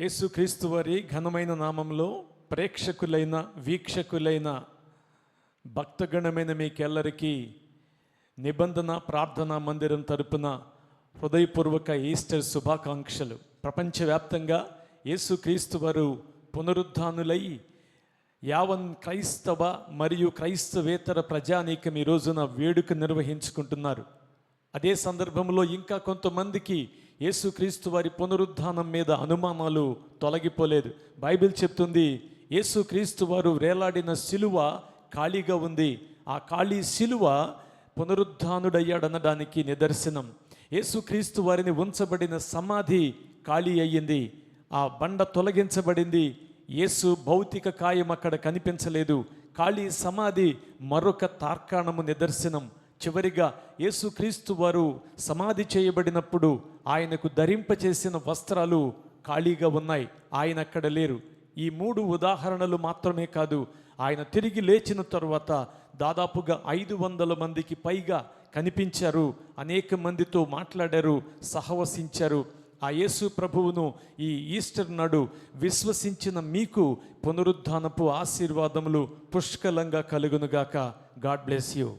యేసుక్రీస్తు వారి ఘనమైన నామంలో ప్రేక్షకులైన వీక్షకులైన భక్తగణమైన మీకెల్లరికీ నిబంధన ప్రార్థనా మందిరం తరపున హృదయపూర్వక ఈస్టర్ శుభాకాంక్షలు. ప్రపంచవ్యాప్తంగా యేసుక్రీస్తు వారు పునరుద్ధానులై యావన్ క్రైస్తవ మరియు క్రైస్తవేతర ప్రజానీకం ఈ రోజున వేడుక నిర్వహించుకుంటున్నారు. అదే సందర్భంలో ఇంకా కొంతమందికి యేసుక్రీస్తు వారి పునరుద్ధానం మీద అనుమానాలు తొలగిపోలేదు. బైబిల్ చెప్తుంది యేసుక్రీస్తు వారు వేలాడిన శిలువ ఖాళీగా ఉంది. ఆ ఖాళీ శిలువ పునరుద్ధానుడయ్యాడనడానికి నిదర్శనం. యేసుక్రీస్తు వారిని ఉంచబడిన సమాధి ఖాళీ అయ్యింది. ఆ బండ తొలగించబడింది. యేసు భౌతిక కాయం అక్కడ కనిపించలేదు. ఖాళీ సమాధి మరొక తార్కాణము నిదర్శనం. చివరిగా యేసుక్రీస్తు వారు సమాధి చేయబడినప్పుడు ఆయనకు ధరింపచేసిన వస్త్రాలు ఖాళీగా ఉన్నాయి. ఆయన అక్కడ లేరు. ఈ మూడు ఉదాహరణలు మాత్రమే కాదు ఆయన తిరిగి లేచిన తరువాత దాదాపుగా ఐదు వందల మందికి పైగా కనిపించారు. అనేక మందితో మాట్లాడారు సహవసించారు. ఆ యేసు ప్రభువును ఈ ఈస్టర్ నాడు విశ్వసించిన మీకు పునరుద్ధానపు ఆశీర్వాదములు పుష్కలంగా కలుగునుగాక. God bless you.